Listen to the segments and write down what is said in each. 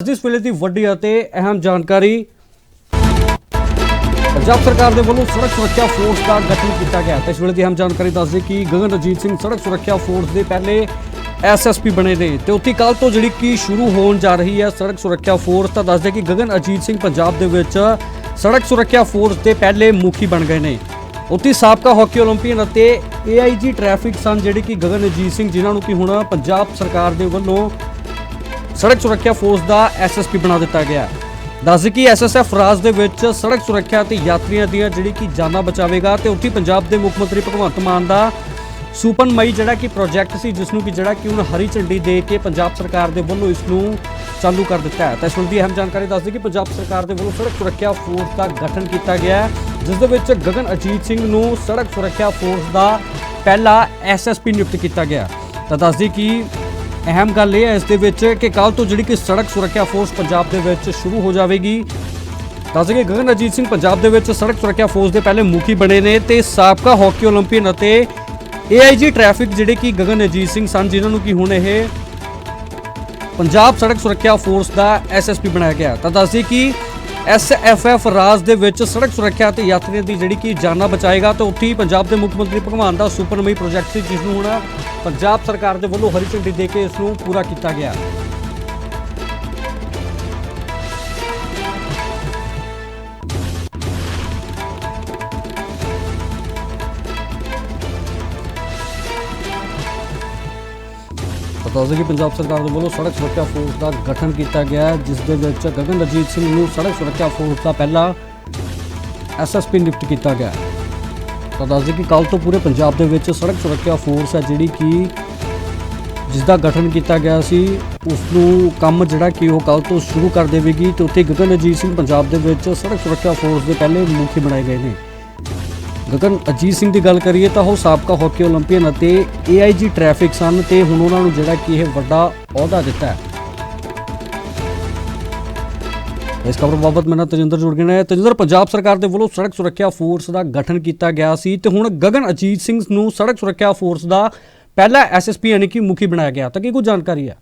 ਇਸ ਵੇਲੇ ਦੀ ਵੱਡੀ ਅਤੇ ਅਹਿਮ ਜਾਣਕਾਰੀ ਪੰਜਾਬ ਸਰਕਾਰ ਦੇ ਵੱਲੋਂ ਸੜਕ ਸੁਰੱਖਿਆ ਫੋਰਸ ਦਾ ਗਠਨ ਕੀਤਾ ਗਿਆ। ਤੇ ਇਸ ਵੇਲੇ ਦੀ ਅਹਿਮ ਜਾਣਕਾਰੀ ਦੱਸਦੇ ਕਿ ਗਗਨ ਅਜੀਤ ਸਿੰਘ ਸੜਕ ਸੁਰੱਖਿਆ ਫੋਰਸ ਦੇ ਪਹਿਲੇ ਐਸਐਸਪੀ ਬਣੇ ਨੇ ਤੇ ਉੱਥੇ ਕੱਲ ਤੋਂ ਜਿਹੜੀ ਕਿ ਸ਼ੁਰੂ ਹੋਣ ਜਾ ਰਹੀ ਹੈ ਸੜਕ ਸੁਰੱਖਿਆ ਫੋਰਸ ਤਾਂ ਦੱਸਦੇ ਕਿ ਗਗਨ ਅਜੀਤ ਸਿੰਘ ਪੰਜਾਬ ਦੇ ਵਿੱਚ ਸੜਕ ਸੁਰੱਖਿਆ ਫੋਰਸ ਦੇ ਪਹਿਲੇ ਮੁਖੀ ਬਣ ਗਏ ਨੇ। ਉੱਥੇ ਸਾਬਕਾ ਹਾਕੀ ਓਲੰਪੀਅਨ ਅਤੇ ਏਆਈਜੀ ਟ੍ਰੈਫਿਕ ਸਨ ਜਿਹੜੇ ਕਿ ਗਗਨ ਅਜੀਤ ਸਿੰਘ ਜਿਨ੍ਹਾਂ ਨੂੰ ਕਿ ਹੁਣ ਪੰਜਾਬ ਸਰਕਾਰ ਦੇ ਵੱਲੋਂ ਸੜਕ ਸੁਰੱਖਿਆ ਫੋਰਸ ਦਾ ਐਸਐਸਪੀ ਬਣਾ ਦਿੱਤਾ ਗਿਆ ਹੈ। ਦੱਸ ਕਿ ਐਸਐਸਐਫ ਰਾਜ ਦੇ ਵਿੱਚ ਸੜਕ ਸੁਰੱਖਿਆ ਤੇ ਯਾਤਰੀਆਂ ਦੀਆਂ ਜਿਹੜੀ ਕਿ ਜਾਨਾਂ ਬਚਾਵੇਗਾ ਤੇ ਉੱਥੇ ਪੰਜਾਬ ਦੇ ਮੁੱਖ ਮੰਤਰੀ ਭਗਵੰਤ ਮਾਨ ਦਾ ਸੁਪਨ ਮਈ ਜਿਹੜਾ ਕਿ ਪ੍ਰੋਜੈਕਟ ਸੀ, ਜਿਸ ਨੂੰ ਕਿ ਜਿਹੜਾ ਕਿ ਹੁਣ ਹਰੀ ਝੰਡੀ ਦੇ ਕੇ ਪੰਜਾਬ ਸਰਕਾਰ ਦੇ ਵੱਲੋਂ ਇਸ ਨੂੰ ਚਾਲੂ ਕਰ ਦਿੱਤਾ ਹੈ ਤਾਂ ਇਸ ਦੀ ਅਹਿਮ ਜਾਣਕਾਰੀ ਦੱਸਦੀ ਕਿ ਪੰਜਾਬ ਸਰਕਾਰ ਦੇ ਵੱਲੋਂ ਸੜਕ ਸੁਰੱਖਿਆ ਫੋਰਸ ਦਾ ਗਠਨ ਕੀਤਾ ਗਿਆ ਹੈ, ਜਿਸ ਦੇ ਵਿੱਚ ਗਗਨ ਅਜੀਤ ਸਿੰਘ ਨੂੰ ਸੜਕ ਸੁਰੱਖਿਆ ਫੋਰਸ ਦਾ ਪਹਿਲਾ ਐਸਐਸਪੀ ਨਿਯੁਕਤ ਕੀਤਾ ਗਿਆ ਤਾਂ ਦੱਸਦੀ ਕਿ ਅਹਿਮ ਗੱਲ ਇਹ ਹੈ ਇਸ ਦੇ ਵਿੱਚ ਕਿ ਕੱਲ ਤੋਂ ਜਿਹੜੀ ਕਿ ਸੜਕ ਸੁਰੱਖਿਆ ਫੋਰਸ ਪੰਜਾਬ ਦੇ ਵਿੱਚ ਸ਼ੁਰੂ ਹੋ ਜਾਵੇਗੀ। ਦੱਸ ਕਿ ਗਗਨ ਅਜੀਤ ਸਿੰਘ ਪੰਜਾਬ ਦੇ ਵਿੱਚ ਸੜਕ ਸੁਰੱਖਿਆ ਫੋਰਸ ਦੇ ਪਹਿਲੇ ਮੁਖੀ ਬਣੇ ਨੇ ਤੇ ਸਾਬਕਾ ਹਾਕੀ ਓਲੰਪੀਅਨ ਅਤੇ ਏਆਈਜੀ ਟ੍ਰੈਫਿਕ ਜਿਹੜੇ ਕਿ ਗਗਨ ਅਜੀਤ ਸਿੰਘ ਸਨ, ਜਿਨ੍ਹਾਂ ਨੂੰ ਕਿ ਹੁਣ ਇਹ ਪੰਜਾਬ ਸੜਕ ਸੁਰੱਖਿਆ ਫੋਰਸ ਦਾ ਐਸਐਸਪੀ ਬਣਾਇਆ ਗਿਆ ਤਾਂ ਦੱਸਦੀ ਕਿ ਐਸਐਫਐਫ ਰਾਜ ਦੇ ਵਿੱਚ ਸੜਕ ਸੁਰੱਖਿਆ ਤੇ ਯਾਤਰੀਆਂ ਦੀ ਜਿਹੜੀ ਕਿ ਜਾਨਾਂ ਬਚਾਏਗਾ ਤੇ ਉੱਥੇ ਹੀ ਪੰਜਾਬ ਦੇ ਮੁੱਖ ਮੰਤਰੀ ਭਗਵਾਨ ਦਾ ਸੁਪਰਮਈ ਪ੍ਰੋਜੈਕਟ ਸੀ, ਜਿਸ ਨੂੰ ਹੁਣ ਪੰਜਾਬ ਸਰਕਾਰ ਦੇ ਵੱਲੋਂ ਹਰੀ ਝੰਡੀ ਦੇ ਕੇ ਇਸ ਨੂੰ ਪੂਰਾ ਕੀਤਾ ਗਿਆ। ਪਤਾ ਹੈ ਕਿ ਪੰਜਾਬ ਸਰਕਾਰ ਦੇ ਵੱਲੋਂ ਸੜਕ ਸੁਰੱਖਿਆ ਫੋਰਸ ਦਾ ਗਠਨ ਕੀਤਾ ਗਿਆ ਹੈ, ਜਿਸ ਦੇ ਵਿੱਚ ਗਗਨ ਅਜੀਤ ਸਿੰਘ ਨੂੰ ਸੜਕ ਸੁਰੱਖਿਆ ਫੋਰਸ ਦਾ ਪਹਿਲਾ ਐਸਐਸਪੀ ਨਿਯੁਕਤ ਕੀਤਾ ਗਿਆ ਹੈ। ਤਾਂ ਦੱਸਦੇ ਕਿ ਕੱਲ ਤੋਂ ਪੂਰੇ ਪੰਜਾਬ ਦੇ ਵਿੱਚ ਸੜਕ ਸੁਰੱਖਿਆ ਫੋਰਸ ਹੈ ਜਿਹੜੀ ਕਿ ਜਿਸ ਦਾ ਗਠਨ ਕੀਤਾ ਗਿਆ ਸੀ ਉਸ ਨੂੰ ਕੰਮ ਜਿਹੜਾ ਕਿ ਉਹ ਕੱਲ ਤੋਂ ਸ਼ੁਰੂ ਕਰ ਦੇਵੇਗੀ ਤੇ ਉੱਥੇ ਗਗਨ ਅਜੀਤ ਸਿੰਘ ਪੰਜਾਬ ਦੇ ਵਿੱਚ ਸੜਕ ਸੁਰੱਖਿਆ ਫੋਰਸ ਦੇ ਪਹਿਲੇ ਮੁਖੀ ਬਣਾਏ ਗਏ ਨੇ ਗਗਨ ਅਜੀਤ ਸਿੰਘ ਦੀ ਗੱਲ ਕਰੀਏ ਤਾਂ ਉਹ ਸਾਬਕਾ ਹਾਕੀ ਓਲੰਪੀਅਨ ਅਤੇ ਏਆਈਜੀ ਟ੍ਰੈਫਿਕ ਸਨ ਤੇ ਹੁਣ ਉਹਨਾਂ ਨੂੰ ਜਿਹੜਾ ਕਿ ਇਹ ਵੱਡਾ ਅਹੁਦਾ ਦਿੱਤਾ ਹੈ। ਇਸ ਖਬਰ ਬਾਬਤ ਮੇਰੇ ਤਜਿੰਦਰ ਜੁੜ ਗਏ ਨੇ। ਤਜਿੰਦਰ, ਪੰਜਾਬ ਸਰਕਾਰ ਦੇ ਵੱਲੋਂ ਸੜਕ ਸੁਰੱਖਿਆ ਫੋਰਸ ਦਾ ਗਠਨ ਕੀਤਾ ਗਿਆ ਸੀ ਤੇ ਹੁਣ ਗਗਨ, ਅਜੀਤ ਸਿੰਘ ਨੂੰ ਸੜਕ ਸੁਰੱਖਿਆ ਫੋਰਸ ਦਾ ਪਹਿਲਾ ਐਸਐਸਪੀ ਯਾਨੀ ਕਿ ਮੁਖੀ ਬਣਾਇਆ ਗਿਆ। ਤਾਂ ਕੀ ਕੁਝ ਜਾਣਕਾਰੀ ਹੈ?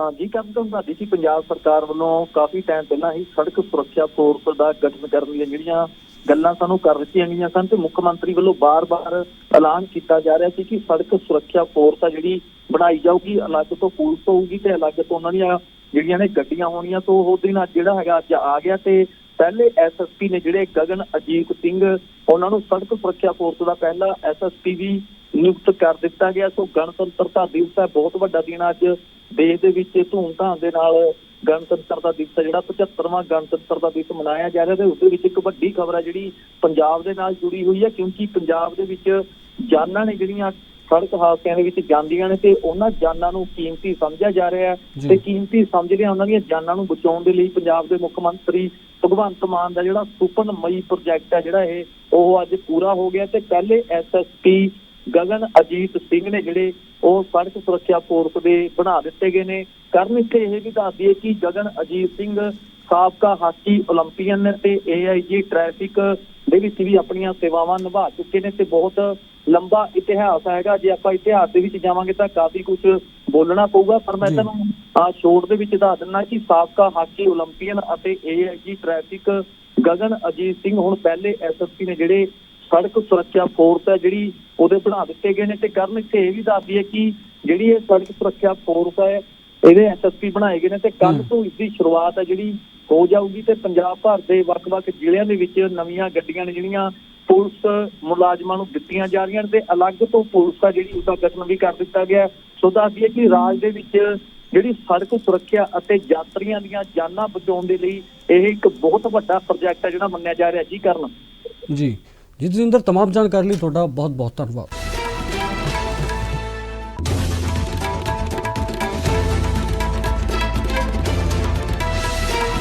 ਹਾਂ ਜੀ, ਕੰਮ ਤੋਂ ਸਾਡੀ ਸੀ। ਪੰਜਾਬ ਸਰਕਾਰ ਵੱਲੋਂ ਕਾਫੀ ਟਾਈਮ ਪਹਿਲਾਂ ਹੀ ਸੜਕ ਸੁਰੱਖਿਆ ਫੋਰਸ ਦਾ ਗਠਨ ਕਰਨ ਦੀਆਂ ਜਿਹੜੀਆਂ ਗੱਲਾਂ ਸਾਨੂੰ ਕਰ ਦਿੱਤੀਆਂ ਗਈਆਂ ਸਨ ਤੇ ਮੁੱਖ ਮੰਤਰੀ ਵੱਲੋਂ ਬਾਰ-ਬਾਰ ਐਲਾਨ ਕੀਤਾ ਜਾ ਰਿਹਾ ਸੀ ਕਿ ਸੜਕ ਸੁਰੱਖਿਆ ਫੋਰਸ ਆ ਜਿਹੜੀ ਬਣਾਈ ਜਾਊਗੀ, ਅਲੱਗ ਤੋਂ ਪੁਲਿਸ ਹੋਊਗੀ ਤੇ ਅਲੱਗ ਤੋਂ ਉਹਨਾਂ ਦੀਆਂ ਜਿਹੜੀਆਂ ਨੇ ਗੱਡੀਆਂ ਹੋਣੀਆਂ ਤੋਂ ਉਹ ਦਿਨ ਅੱਜ ਜਿਹੜਾ ਹੈਗਾ ਅੱਜ ਆ ਗਿਆ ਤੇ ਪਹਿਲੇ ਐਸਐਸਪੀ ਨੇ ਜਿਹੜੇ ਗਗਨ ਅਜੀਤ ਸਿੰਘ, ਉਹਨਾਂ ਨੂੰ ਸੜਕ ਸੁਰੱਖਿਆ ਫੋਰਸ ਦਾ ਪਹਿਲਾ ਐਸਐਸਪੀ ਵੀ ਨਿਯੁਕਤ ਕਰ ਦਿੱਤਾ ਗਿਆ। ਸੋ ਗਣਤੰਤਰਤਾ ਦਿਵਸ ਹੈ ਬਹੁਤ ਵੱਡਾ ਦਿਨ ਅੱਜ ਦੇਸ਼ ਦੇ ਵਿੱਚ ਧੂਮਧਾਮ ਦੇ ਨਾਲ ਗਣਤੰਤਰਤਾ ਦਿਵਸ ਹੈ ਜਿਹੜਾ 75ਵਾਂ ਗਣਤੰਤਰਤਾ ਦਿਵਸ ਮਨਾਇਆ ਜਾ ਰਿਹਾ ਤੇ ਉਸ ਦੇ ਵਿੱਚ ਇੱਕ ਵੱਡੀ ਖਬਰ ਹੈ ਜਿਹੜੀ ਪੰਜਾਬ ਦੇ ਨਾਲ ਜੁੜੀ ਹੋਈ ਹੈ ਕਿਉਂਕਿ ਪੰਜਾਬ ਦੇ ਵਿੱਚ ਜਾਨਾਂ ਨੇ ਜਿਹੜੀਆਂ ਸੜਕ ਹਾਦਸਿਆਂ ਦੇ ਵਿੱਚ ਜਾਂਦੀਆਂ ਨੇ ਤੇ ਉਹਨਾਂ ਜਾਨਾਂ ਨੂੰ ਕੀਮਤੀ ਸਮਝਿਆ ਜਾ ਰਿਹਾ ਹੈ। ਤੇ ਕੀਮਤੀ ਸਮਝਦਿਆਂ ਉਹਨਾਂ ਦੀਆਂ ਜਾਨਾਂ ਨੂੰ ਬਚਾਉਣ ਦੇ ਲਈ ਪੰਜਾਬ ਦੇ ਮੁੱਖ ਮੰਤਰੀ ਭਗਵੰਤ ਮਾਨ ਦਾ ਜਿਹੜਾ ਸੁਪਨ ਮਈ ਪ੍ਰੋਜੈਕਟ ਹੈ ਜਿਹੜਾ ਇਹ ਉਹ ਅੱਜ ਪੂਰਾ ਹੋ ਗਿਆ ਤੇ ਪਹਿਲੇ ਐਸਐਸਪੀ ਗਗਨ ਅਜੀਤ ਸਿੰਘ ਨੇ ਜਿਹੜੇ ਉਹ ਸੜਕ ਸੁਰੱਖਿਆ ਫੋਰਸ ਦੇ ਬਣਾ ਦਿੱਤੇ ਗਏ ਨੇ। ਕਰਨ ਇੱਥੇ ਇਹ ਵੀ ਦੱਸ ਦਈਏ ਕਿ ਗਗਨ ਅਜੀਤ ਸਿੰਘ ਸਾਬਕਾ ਹਾਕੀ 올림픽ੀਅਨ ਨੇ ਤੇ AIG ਟ੍ਰੈਫਿਕ ਦੇ ਵਿੱਚ ਵੀ ਆਪਣੀਆਂ ਸੇਵਾਵਾਂ ਨਿਭਾ ਚੁੱਕੇ ਨੇ ਤੇ ਬਹੁਤ ਲੰਬਾ ਇਤਿਹਾਸ ਹੈਗਾ। ਜੇ ਆਪਾਂ ਇਤਿਹਾਸ ਦੇ ਵਿੱਚ ਜਾਵਾਂਗੇ ਤਾਂ ਕਾਫੀ ਕੁਝ ਬੋਲਣਾ ਪਊਗਾ। ਪਰ ਮੈਂ ਤੁਹਾਨੂੰ ਆ ਸ਼ੋਰ ਦੇ ਵਿੱਚ ਦੱਸ ਦਿੰਨਾ ਕਿ ਸਾਬਕਾ ਹਾਕੀ 올림픽ੀਅਨ ਅਤੇ AIG ਟ੍ਰੈਫਿਕ ਗਗਨ ਅਜੀਤ ਸਿੰਘ ਹੁਣ ਪਹਿਲੇ ਐਸਐਸਪੀ ਨੇ ਜਿਹੜੇ ਸੜਕ ਸੁਰੱਖਿਆ ਫੋਰਸ ਹੈ ਜਿਹੜੀ ਉਹਦੇ ਬਣਾ ਦਿੱਤੇ ਗਏ ਨੇ ਤੇ ਕਰਨ ਇੱਥੇ ਇਹ ਵੀ ਦੱਸ ਦਈਏ ਕਿ ਜਿਹੜੀ ਇਹ ਸੜਕ ਸੁਰੱਖਿਆ ਫੋਰਸ ਹੈ ਇਹਦੇ ਐਸਐਸਪੀ ਬਣਾਏ ਗਏ ਨੇ ਤੇ ਕੱਲ। ਤੋਂ ਇਸ ਦੀ ਸ਼ੁਰੂਆਤ ਹੈ ਜਿਹੜੀ ਹੋ ਜਾਊਗੀ ਤੇ ਪੰਜਾਬ ਭਰ ਦੇ ਵੱਖ-ਵੱਖ ਜ਼ਿਲ੍ਹਿਆਂ ਦੇ ਵਿੱਚ ਨਵੀਆਂ ਗੱਡੀਆਂ ਨੇ ਜਿਹੜੀਆਂ ਪੁਲਿਸ ਮੁਲਾਜ਼ਮਾਂ ਨੂੰ ਦਿੱਤੀਆਂ ਜਾ ਰਹੀਆਂ ਨੇ ਤੇ ਅਲੱਗ ਤੋਂ ਪੁਲਿਸ ਦਾ ਜਿਹੜੀ ਉਹਦਾ ਗਠਨ ਵੀ ਕਰ ਦਿੱਤਾ ਗਿਆ ਹੈ। ਸੋ ਦੱਸ ਦਈਏ ਕਿ ਰਾਜ ਦੇ ਵਿੱਚ ਜਿਹੜੀ ਸੜਕ ਸੁਰੱਖਿਆ ਅਤੇ ਯਾਤਰੀਆਂ ਦੀਆਂ ਜਾਨਾਂ ਬਚਾਉਣ ਦੇ ਲਈ ਇਹ ਇੱਕ ਬਹੁਤ ਵੱਡਾ ਪ੍ਰੋਜੈਕਟ ਹੈ ਜਿਹੜਾ ਮੰਨਿਆ ਜਾ ਰਿਹਾ ਜੀ ਕਰਨ ਜੀ ਜੀ ਤਜਿੰਦਰ ਤਮਾਮ ਜਾਣਕਾਰੀ ਲਈ ਤੁਹਾਡਾ ਬਹੁਤ ਬਹੁਤ ਧੰਨਵਾਦ।